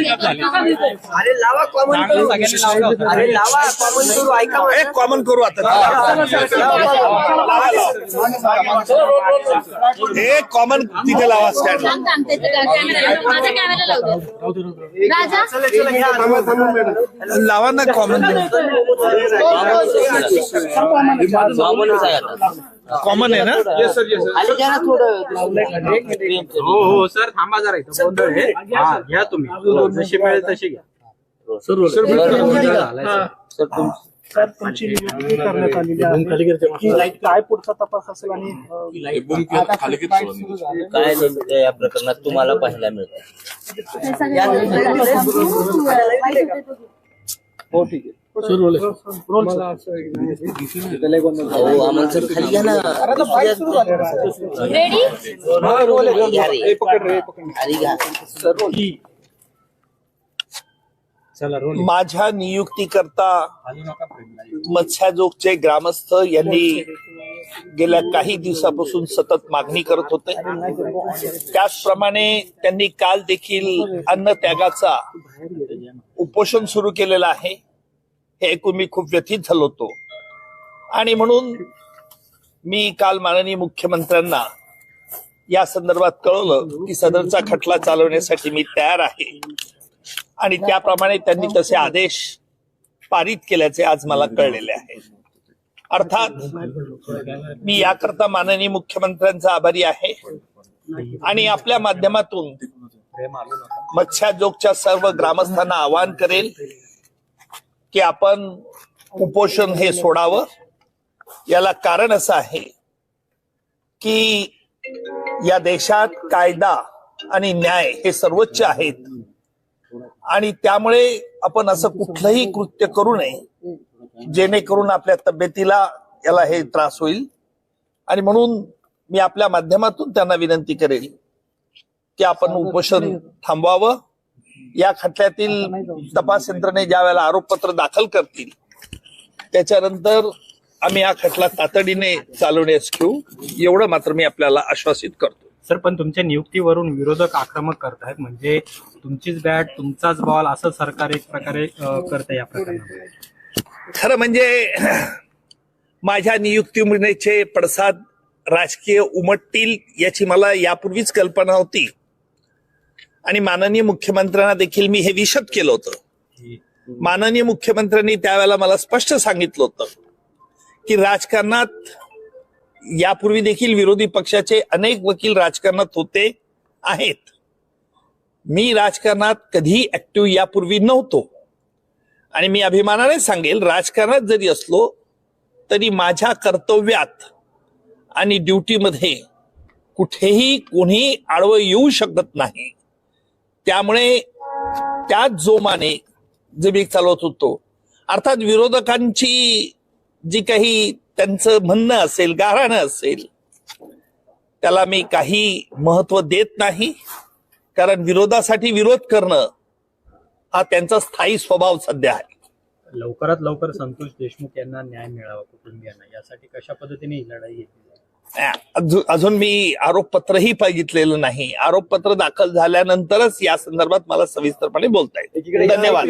अरे लावा कॉमन करू अरे लावा कॉमन करू ऐका ए माझं. कॉमन करू आता लावा, लावा. हे कॉमन तिथे लावा स्टँड थांब, थांब, त्याचं कॅमेरा माझा कॅमेरा लावू दे. राजा लावा ना कॉमन कॉमन आहे ना? खाली घ्या ना थोडं. हो हो सर थांबा जरा इथं. गोंधळ आहे हा घ्या तुम्ही. जशी मिळेल तशी घ्या. सर तुमची नियुक्ती करण्यात आलेली आहे. की काय पुढचा तपास असेल आणि अ, काय नेमकं या प्रकरणात तुम्हाला पाहायला मिळतं सर ना रेडी घ्या माझ्या नियुक्तीकरता मत्स्याजोगचे ग्रामस्थ यांनी गेल्या काही दिवसापासून सतत मागणी करत होते. त्याचप्रमाणे त्यांनी काल देखील अन्न त्यागाचा उपोषण सुरू केलेलं आहे. हे ऐकून मी खूप व्यथित झालो होतो. आणि म्हणून मी काल माननीय मुख्यमंत्र्यांना या संदर्भात कळवलं की सदरचा खटला चालवण्यासाठी मी तयार आहे. आणि त्याप्रमाणे त्यांनी तसे आदेश पारित केल्याचे आज मला कळलेले आहे. अर्थात मी याकरता माननीय मुख्यमंत्र्यांचा आभारी आहे. आणि आपल्या माध्यमातून मत्स्याजोगच्या सर्व ग्रामस्थांना आवाहन करेल की आपण उपोषण हे सोडावं. याला कारण असं आहे की या देशात कायदा आणि न्याय हे सर्वोच्च आहेत. आणि त्यामुळे आपण असं कुठलंही कृत्य करू नये जेणेकरून आपल्या तब्येतीला याला हे त्रास होईल. आणि म्हणून मी आपल्या माध्यमातून त्यांना विनंती करेल की आपण उपोषण थांबवावं. या खटल्यातील तपास यंत्रणे ज्या वेळेला आरोपपत्र दाखल करतील त्याच्यानंतर आम्ही हा खटला तातडीने चालवण्यास घेऊ एवढं मात्र मी आपल्याला आश्वासित करतो. सर पण तुमच्या नियुक्तीवरून विरोधक आक्रमक करतायत. म्हणजे तुमचीच बॅट तुमचाच बॉल असं सरकार एक प्रकारे करत या प्रकरणामध्ये. खरं म्हणजे माझ्या नियुक्तीचे पडसाद राजकीय उमटतील याची मला यापूर्वीच कल्पना होती. आणि माननीय मुख्यमंत्र्यांना देखील मी हे विशद केलं होतं. माननीय मुख्यमंत्र्यांनी त्यावेळेला मला स्पष्ट सांगितलं होतं की राजकारणात यापूर्वी देखील विरोधी पक्षाचे अनेक वकील राजकारणात होते आहेत. मी राजकारणात कधी ऍक्टिव्ह यापूर्वी नव्हतो. आणि मी अभिमानाने सांगेल राजकारणात जरी असलो तरी माझ्या कर्तव्यात आणि ड्युटीमध्ये कुठेही कोणी आडवं येऊ शकत नाही. त्यामुळे त्याच जोमाने जमीक चालवत होतो अर्थात विरोधकांची जी काही त्यांचं म्हणणं असेल गाऱ्हाणं असेल त्याला मी काही महत्त्व देत नाही. कारण विरोधासाठी विरोध करणं हा त्यांचा स्थायी स्वभाव सध्या आहे. लवकरात लवकर संतोष देशमुख यांना न्याय मिळावा कुटुंबियांना. यासाठी कशा पद्धतीने ही लढाई घेतली अजून मी आरोपपत्रही पाहिगितलेलं नाही. आरोपपत्र दाखल झाल्यानंतरच या संदर्भात मला सविस्तरपणे बोलता येईल. धन्यवाद.